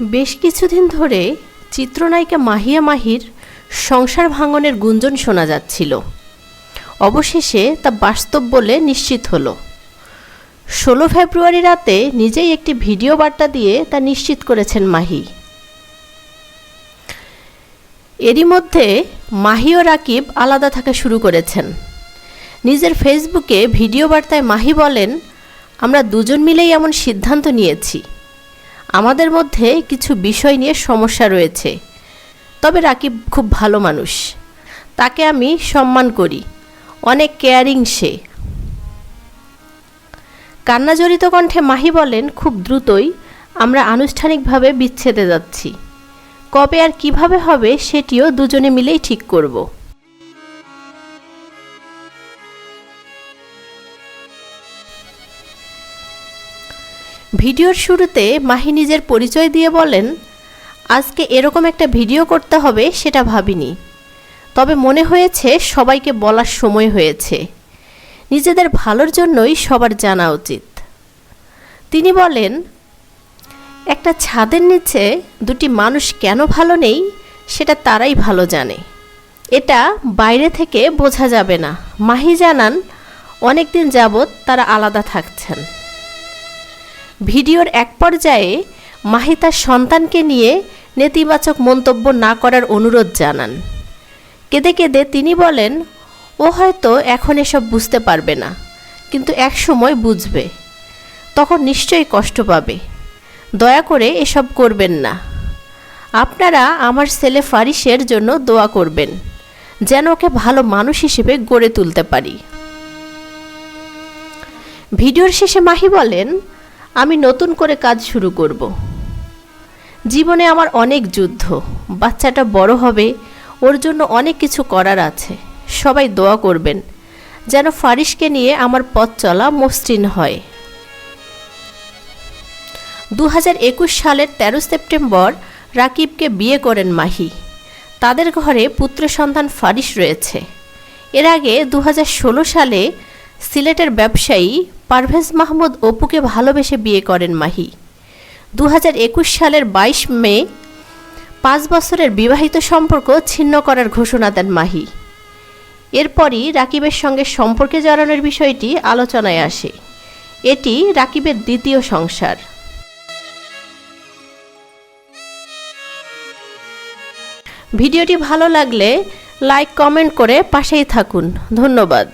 বেশ কিছুদিন ধরে চিত্রনায়িকা মাহিয়া মাহির সংসার ভাঙনের গুঞ্জন শোনা যাচ্ছিল। অবশেষে তা বাস্তব বলে নিশ্চিত হলো। ষোলো ফেব্রুয়ারি রাতে নিজেই একটি ভিডিও বার্তা দিয়ে তা নিশ্চিত করেছেন মাহি। এরই মধ্যে মাহি ও রাকিব আলাদা থাকা শুরু করেছেন। নিজের ফেসবুকে ভিডিও বার্তায় মাহি বলেন, আমরা দুজন মিলেই এমন সিদ্ধান্ত নিয়েছি। আমাদের মধ্যে কিছু বিষয় নিয়ে সমস্যা রয়েছে। তবে রাকিব খুব ভালো মানুষ। তাকে আমি সম্মান করি। অনেক কেয়ারিং সে। কান্নাজড়িত কণ্ঠে মাহি বলেন, খুব দ্রুতই আমরা আনুষ্ঠানিকভাবে বিচ্ছেদে যাচ্ছি। কবে আর কীভাবে হবে সেটিও দুজনে মিলেই ঠিক করব। ভিডিওর শুরুতে মাহি নিজের পরিচয় দিয়ে বলেন, আজকে এরকম একটা ভিডিও করতে হবে সেটা ভাবিনি। তবে মনে হয়েছে সবাইকে বলার সময় হয়েছে। নিজেদের ভালোর জন্যই সবার জানা উচিত। তিনি বলেন, একটা ছাদের নিচে দুটি মানুষ কেন ভালো নেই সেটা তারাই ভালো জানে। এটা বাইরে থেকে বোঝা যাবে না। মাহি জানান, অনেকদিন যাবৎ তারা আলাদা থাকছেন। ভিডিওর এক পর্যায়ে মাহি তার সন্তানকে নিয়ে নেতিবাচক মন্তব্য না করার অনুরোধ জানান। কেঁদে কেঁদে তিনি বলেন, ও হয়তো এখন এসব বুঝতে পারবে না, কিন্তু এক সময় বুঝবে, তখন নিশ্চয়ই কষ্ট পাবে। দয়া করে এসব করবেন না। আপনারা আমার ছেলে ফারিসের জন্য দোয়া করবেন, যেন ওকে ভালো মানুষ হিসেবে গড়ে তুলতে পারি। ভিডিওর শেষে মাহি বলেন আমি নতুন করে কাজ শুরু করব। জীবনে আমার অনেক যুদ্ধ। বাচ্চাটা বড় হবে, ওর জন্য অনেক কিছু করার আছে। সবাই দোয়া করবেন, যেন ফারিসকে নিয়ে আমার পথ চলা মসৃণ হয়। দু হাজার একুশ সালের ১৩ সেপ্টেম্বর রাকিবকে বিয়ে করেন মাহি। তাদের ঘরে পুত্র সন্তান ফারিস রয়েছে। এর আগে দু হাজার ষোলো সালে সিলেটের ব্যবসায়ী পারভেজ মাহমুদ অপুকে ভালোবেসে বিয়ে করেন মাহি। দু হাজার একুশ সালের ২২ মে, পাঁচ বছরের বিবাহিত সম্পর্ক ছিন্ন করার ঘোষণা দেন মাহি। এরপরই রাকিবের সঙ্গে সম্পর্কে জড়ানোর বিষয়টি আলোচনায় আসে। এটি রাকিবের দ্বিতীয় সংসার। ভিডিওটি ভালো লাগলে লাইক, কমেন্ট করে পাশেই থাকুন। ধন্যবাদ।